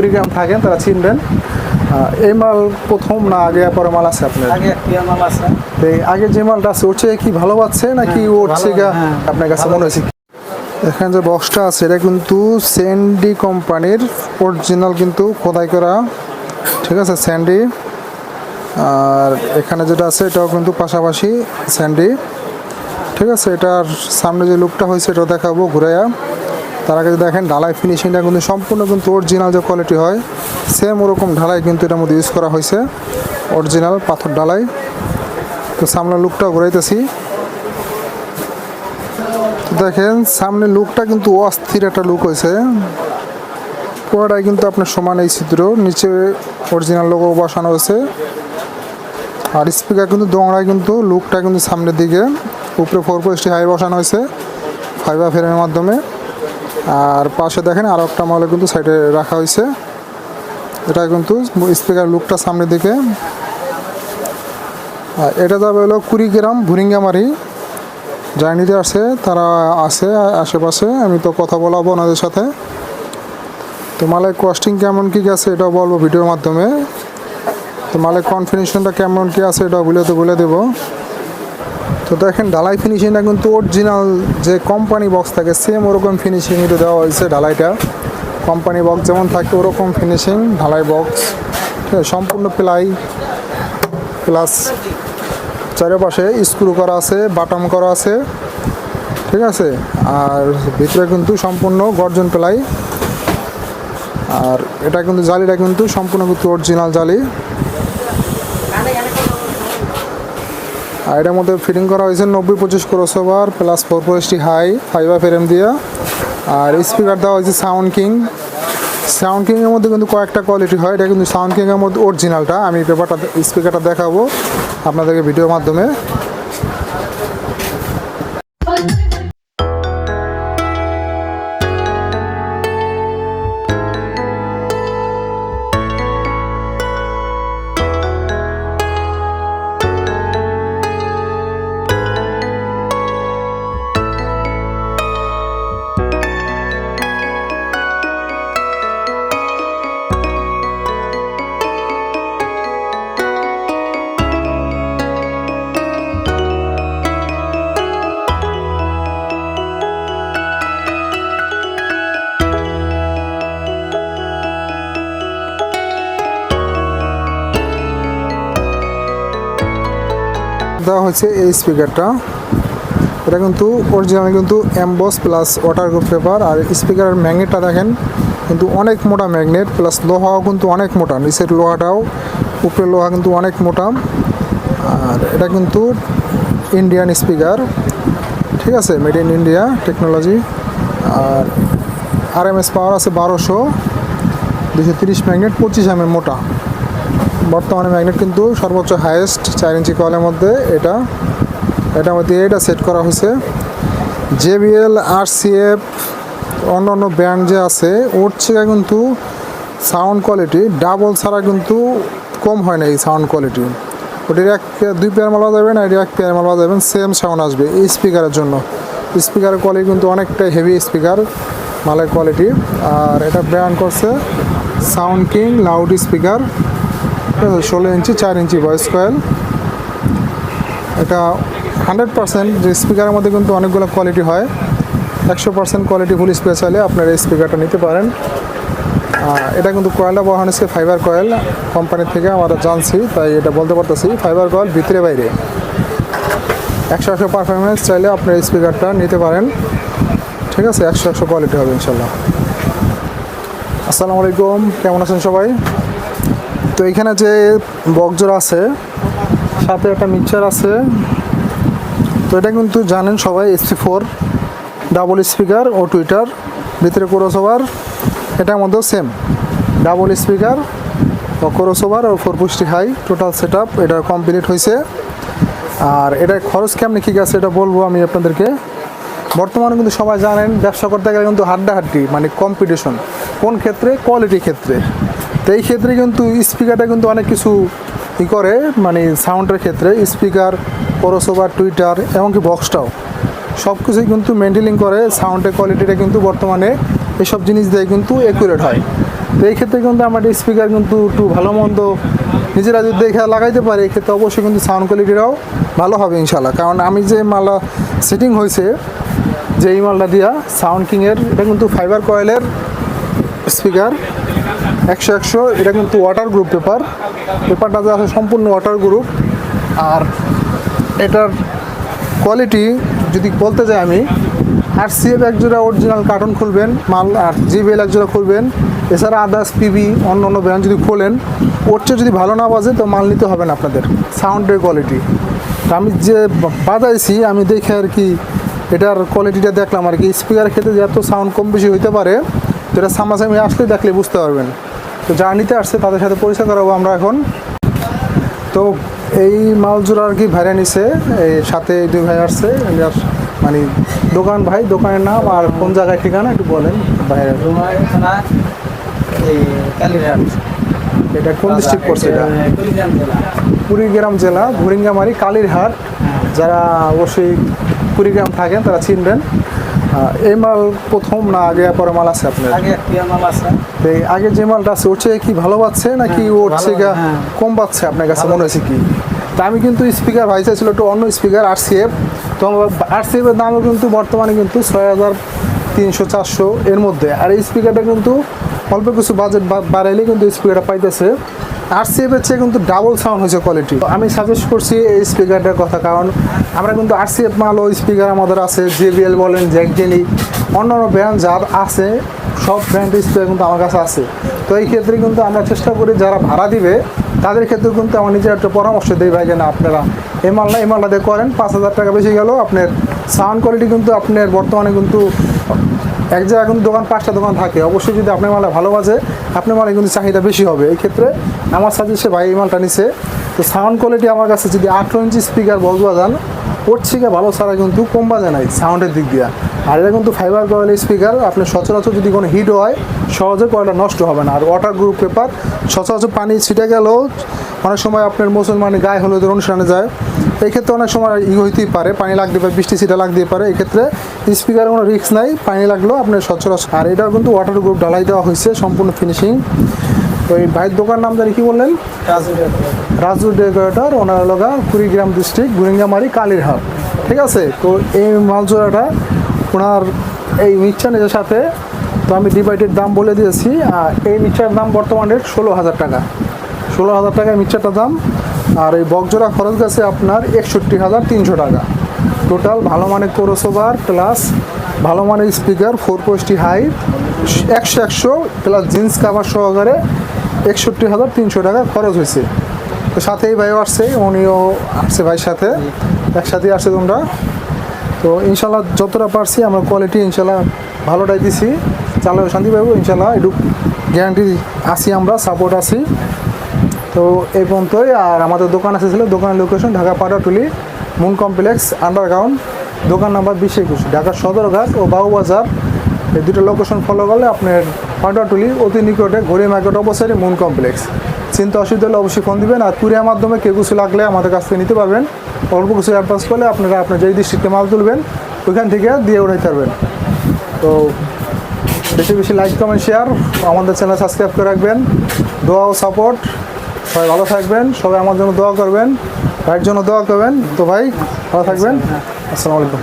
কুড়িগ্রাম থাকেন তারা চিনবেন। এই মাল প্রথম না আগে পরে মাল আছে আপনার? আগে মাল আছে। আগে যে মালটা আছে ওর চেয়ে কি ভালো পাচ্ছে নাকি হ্যাঁ, ওর থেকে হ্যাঁ, আপনার কাছে মনে হয়েছে? এখানে যে বক্সটা আছে এটা কিন্তু স্যান্ডি কোম্পানির অরিজিনাল কিন্তু খোদাই করা। ঠিক আছে স্যান্ডি আর এখানে যেটা আছে এটাও কিন্তু পাশাপাশি স্যান্ডি ঠিক আছে এটার সামনে যে লুকটা হয়েছে এটাও দেখাবো ঘুরাইয়া। তার আগে দেখেন, ঢালাই ফিনিশিংটা কিন্তু সম্পূর্ণ কিন্তু অরিজিনাল যে কোয়ালিটি হয় সেম ওরকম ঢালাই কিন্তু এটার মধ্যে ইউজ করা হয়েছে। অরিজিনাল পাথর ঢালাই। তো সামনে লুকটাও ঘুরাইতেছি। দেখেন সামনে লুকটা কিন্তু অস্থির একটা লুক হয়েছে। পুরোটাই কিন্তু আপনার সমান এই ছিদ্র, নিচে অরিজিনাল লোগো বসানো হয়েছে। আর স্পিকার কিন্তু দোংরায় কিন্তু লুকটা কিন্তু সামনের দিকে, উপরে ফোর পোস্টি হাই বসানো হয়েছে ফাইবার ফ্রেমের মাধ্যমে। আর পাশে দেখেন আরও একটা মালে কিন্তু সাইডে রাখা হয়েছে। এটা কিন্তু স্পিকার লুকটা সামনের দিকে। আর এটা যাবে হলো কুড়িগ্রাম, ভুরিঙ্গামারি। জার্নিতে আছে, তারা আছে আশেপাশে, আমি তো কথা বলাবো ওনাদের সাথে। তো মালের কস্টিং কেমন, কী আছে এটাও বলব ভিডিওর মাধ্যমে। তো মালের কনফিনিশনটা কেমন, কী আছে এটাও বলে তো বলে দেবো। তো দেখেন, ঢালাই ফিনিশিংটা কিন্তু অরিজিনাল যে কোম্পানি বক্স থাকে সেম ওরকম ফিনিশিং এটা দেওয়া হয়েছে ঢালাইটা। কোম্পানি বক্স যেমন থাকে, ওরকম ফিনিশিং ঢালাই বক্স সম্পূর্ণ প্লাই প্লাস চারিপাশে স্ক্রু করা আছে বাটাম করা আছে, ঠিক আছে? আর ভিতরে কিন্তু সম্পূর্ণ গর্জন প্লাই। আর এটা কিন্তু জালিটা কিন্তু সম্পূর্ণ কিন্তু অরিজিনাল জালি। আর এটার মধ্যে ফিটিং করা হয়েছে নব্বই পঁচিশ cross over plus four forty high fibre frame দিয়া। আর স্পিকার দেওয়া হয়েছে সাউন্ড কিং সাউন্ড কিংয়ের মধ্যে কিন্তু কয়েকটা কোয়ালিটি হয়। এটা কিন্তু সাউন্ড কিংয়ের মধ্যে অরিজিনালটা আমি পেপারটা স্পিকারটা দেখাবো আপনাদেরকে ভিডিওর মাধ্যমে। দেওয়া হয়েছে এই স্পিকারটা এটা কিন্তু অরিজিনাল কিন্তু অ্যাম্বস প্লাস ওয়াটার গ্রুপ পেপার আর স্পিকারের ম্যাগনেটটা দেখেন, কিন্তু অনেক মোটা ম্যাগনেট প্লাস লোহাও কিন্তু অনেক মোটা, নিচের লোহাটাও, উপরের লোহা কিন্তু অনেক মোটা। আর এটা কিন্তু ইন্ডিয়ান স্পিকার ঠিক আছে? মেড ইন ইন্ডিয়া টেকনোলজি আর আর এম এস পাওয়ার আছে বারোশো দুশো তিরিশ ম্যাগনেট পঁচিশ এম মোটা। বর্তমানে ম্যাগনেট কিন্তু সর্বোচ্চ হাইয়েস্ট চার ইঞ্চি কলের মধ্যে এটা। এটার মধ্যে এটা সেট করা হয়েছে। জেবিএল আর সিএফ অন্য অন্য ব্র্যান্ড যে আছে, ওর থেকে কিন্তু সাউন্ড কোয়ালিটি ডাবল ছাড়া কিন্তু কম হয় না এই সাউন্ড কোয়ালিটি ওটির এক দুই পেয়ার মালা যাবেন আর এক পেয়ার মালা যাবেন সেম সাউন্ড আসবে এই স্পিকারের জন্য। স্পিকারের কোয়ালিটি কিন্তু অনেকটাই হেভি স্পিকার মালের কোয়ালিটি আর এটা ব্র্যান্ড করছে সাউন্ড কিং লাউড স্পিকার ষোলো ইঞ্চি, চার ইঞ্চি ভয়েস কয়েল এটা হান্ড্রেড পার্সেন্ট যে স্পিকারের মধ্যে কিন্তু অনেকগুলো কোয়ালিটি হয়। একশো পার্সেন্ট কোয়ালিটি ফুল স্পিকার চাইলে আপনারা এই স্পিকারটা নিতে পারেন। এটা কিন্তু কয়েলটা বহানো হচ্ছে ফাইবার কয়েল কোম্পানির থেকে, আমরা জানছি, তাই এটা বলতে পারতেছি ফাইবার কয়েল ভিতরে বাইরে। একশো একশো পারফরমেন্স চাইলে আপনার স্পিকারটা নিতে পারেন। ঠিক আছে, একশো একশো কোয়ালিটি হবে ইনশাল্লাহ আসসালামু আলাইকুম, কেমন আছেন সবাই? তো এখানে যে বকজোর আছে, সাথে একটা মিক্সার আছে। তো এটা কিন্তু জানেন সবাই এসি ফোর ডাবল স্পিকার ও টুইটার ভিতরে ক্রোসওভার এটার মধ্যেও সেম ডাবল স্পিকার ও ক্রোসওভার ও ফোর পুষ্টি হাই টোটাল সেট আপ এটা কমপ্লিট হয়েছে। আর এটা খরচ কেমনি কী আছে এটা বলব আমি আপনাদেরকে। বর্তমানে কিন্তু সবাই জানেন, ব্যবসা করতে গেলে কিন্তু হাড্ডাহাড্ডি মানে কম্পিটিশন কোন ক্ষেত্রে? কোয়ালিটির ক্ষেত্রে। তো এই ক্ষেত্রে কিন্তু স্পিকারটা কিন্তু অনেক কিছু ই করে মানে সাউন্ডের ক্ষেত্রে, স্পিকার পরোসোভার টুইটার, এমনকি বক্সটাও। সব কিছুই কিন্তু মেনটেনিং করে সাউন্ডের কোয়ালিটিটা কিন্তু বর্তমানে এসব জিনিস দিয়ে কিন্তু একুরেট হয়। তো এই ক্ষেত্রে কিন্তু আমরা স্পিকার কিন্তু একটু ভালো মন্দ নিজেরা যদি দেখে লাগাইতে পারে এক্ষেত্রে অবশ্যই কিন্তু সাউন্ড কোয়ালিটিটাও ভালো হবে ইনশাল্লাহ কারণ আমি যে মালা সেটিং হয়েছে যে এই মালটা দিয়া সাউন্ড কিংয়ের এটা কিন্তু ফাইবার কয়েলের স্পিকার একশো একশো, এটা কিন্তু ওয়াটার গ্রুপ পেপার পেপারটা যে আছে সম্পূর্ণ ওয়াটার গ্রুপ আর এটার কোয়ালিটি যদি বলতে যাই আমি আর সিএফ এক জোড়া অরিজিনাল কার্টন খুলবেন, মাল আর জিবিএল এক জোড়া খুলবেন। এছাড়া আদার্স পিবি অন্য অন্য ব্র্যান্ড যদি খোলেন, ওর চেয়ে যদি ভালো না বাজে, তো মাল নিতে হবে না আপনাদের। সাউন্ডের কোয়ালিটি তো আমি যে বাজাইছি, আমি দেখে আর কি এটার কোয়ালিটিটা দেখলাম আর কি। স্পিকারের ক্ষেত্রে যে এত সাউন্ড কম বেশি হইতে পারে তো এটা সামনাসামনি আসলে দেখলে বুঝতে পারবেন। তো যারা নিতে আসছে, তাদের সাথে পরিচয় করাবো আমরা এখন। তো এই মাল জোড়া আর কি ভাইরা নিছে, এই সাথে দুই ভাই আসছে মানে দোকান ভাই, দোকানের নাম আর কোন জায়গায় ঠিকানা একটু বলেন এই এটা কোন ডিস্ট্রিক্ট পড়ছে এটা? কুড়িগ্রাম জেলা, ভুরিঙ্গামারি, কালীরহাট। যারা অবশ্যই কুড়িগ্রাম থাকেন, তারা চিনবেন। এই মাল প্রথম না আগে পরে মাল আছে আপনার? আগে মাল আছে। আগে যে মালটা আছে ওর কি ভালো পাচ্ছে নাকি হ্যাঁ, ওর ভালো, হ্যাঁ। কম পাচ্ছে আপনার কাছে মনে হয়েছে কি? তা আমি কিন্তু স্পিকার ভাই চাইছিল একটু অন্য স্পিকার আর সিএফ তো আর সিএফ এর দামও কিন্তু বর্তমানে কিন্তু ছয় হাজার তিনশো চারশো এর মধ্যে। আর এই স্পিকারটা কিন্তু অল্প কিছু বাজেট বাড়াইলে কিন্তু স্পিকারটা পাইতেছে। আর সিএফ এর চেয়ে কিন্তু ডাবল সাউন্ড হয়েছে কোয়ালিটি আমি সাজেস্ট করছি এই স্পিকারটার কথা, কারণ আমরা কিন্তু আর সিএফ মাল ওই স্পিকার আমাদের আছে জেবিএল বলেন জ্যাকজেলি অন্য অন্য ব্র্যান্ড যার আছে, সব ব্র্যান্ডের স্পিকার কিন্তু আমার কাছে আছে। তো এই ক্ষেত্রে কিন্তু আমরা চেষ্টা করি, যারা ভাড়া দিবে, তাদের ক্ষেত্রে কিন্তু আমার নিজের একটা পরামর্শ দিই, ভাই যে না আপনারা মালটা দিয়ে করেন। পাঁচ হাজার টাকা বেশি গেল আপনার সাউন্ড কোয়ালিটি কিন্তু আপনার বর্তমানে কিন্তু এক জায়গায় কিন্তু দোকান, পাঁচটা দোকান থাকে। অবশ্যই যদি আপনার মালটা ভালো বাজে, আপনার মালে কিন্তু চাহিদা বেশি হবে। এই ক্ষেত্রে আমার সাজেস্টে ভাই এই মালটা নিছে। তো সাউন্ড কোয়ালিটি আমার কাছে যদি আঠেরো ইঞ্চি স্পিকার বলব যান, ওর থেকে ভালো ছাড়া কিন্তু কম বাজে নাই সাউন্ডের দিক দিয়ে। আর এটা কিন্তু ফাইবার কয়েল স্পিকার আপনি সচরাচর যদি কোনো হিট হয়, সহজে কয়েলটা নষ্ট হবে না। আর ওয়াটার গ্রুপ পেপার সচরাচর পানি ছিটে গেলেও অনেক সময় আপনার মুসলমানি গায়ে হলুদের অনুষ্ঠানে যায়। এই ক্ষেত্রে অনেক সময় ই হইতেই পারে পানি লাগতে পারে বৃষ্টি সিটা লাগতে পারে। এই ক্ষেত্রে স্পিকারে কোনো রিস্ক নাই পানি লাগলেও আপনার সচরাচর আর এটাও কিন্তু ওয়াটার গ্রুপ ঢালাই দেওয়া হয়েছে সম্পূর্ণ ফিনিশিং এই ভাইয়ের দোকান নাম জানি কি বললেন? রাজু ডেকোরেটর। ওনার লগা কুড়িগ্রাম ডিস্ট্রিক্ট গুরিঙ্গামারি কালীরহাট। ঠিক আছে? তো এই মালচোরাটা ওনার এই মিক্সচার নিজের সাথে তো আমি ডিভাইডের দাম বলে দিয়েছি আর এই মিক্সচারের দাম বর্তমানে ষোলো হাজার টাকা। ষোলো হাজার টাকা মিক্সচারটার দাম আর এই বকজোড়া খরচ গেছে আপনার একষট্টি হাজার তিনশো টাকা। টোটাল ভালো মানের কোরোসোভার প্লাস ভালো মানের স্পিকার ফোর পোস্টি হাই একশো একশো প্লাস জিন্স কাভার সহকারে একষট্টি হাজার তিনশো টাকা খরচ হয়েছে। তো সাথেই ভাইও আসছে, উনিও আসছে ভাইয়ের সাথে। একসাথেই আসছে তোমরা। তো ইনশাল্লাহ যতটা পারছি আমরা কোয়ালিটি ইনশাল্লাহ ভালোটাই দিছি। চালাও শান্তি ইনশাল্লাহ একটু গ্যারান্টি আসি আমরা সাপোর্ট আসি তো এই পর্যন্তই। আর আমাদের দোকান এসেছিল দোকানের location Dhaka Patatuli moon complex underground দোকান নাম্বার বিশ একুশ, ঢাকার সদরঘাট ও বাবুবাজার। এই দুটো লোকেশন ফলো করলে আপনার পাটাটুলি অতি নিকটে ঘড়ি মার্কেট অবস্থায় মুন কমপ্লেক্স চিন্তা অসুবিধা হলে অবশ্যই ফোন দিবেন আর কুরিয়ার মাধ্যমে কেউ কিছু লাগলে আমাদের কাছ থেকে নিতে পারবেন। অল্প কিছু অ্যাডভান্স করলে আপনারা আপনার যেই ডিস্ট্রিক্টে মাল তুলবেন, ওইখান থেকে দিয়ে উঠাইতে পারবেন। তো বেশি বেশি লাইক কমেন্ট শেয়ার আমাদের চ্যানেল সাবস্ক্রাইব করে রাখবেন। দোয়া ও সাপোর্ট সবাই ভালো থাকবেন সবাই আমার জন্য দোয়া করবেন ভাইয়ের জন্য দোয়া করবেন। তো ভাই ভালো থাকবেন। আসসালামু আলাইকুম।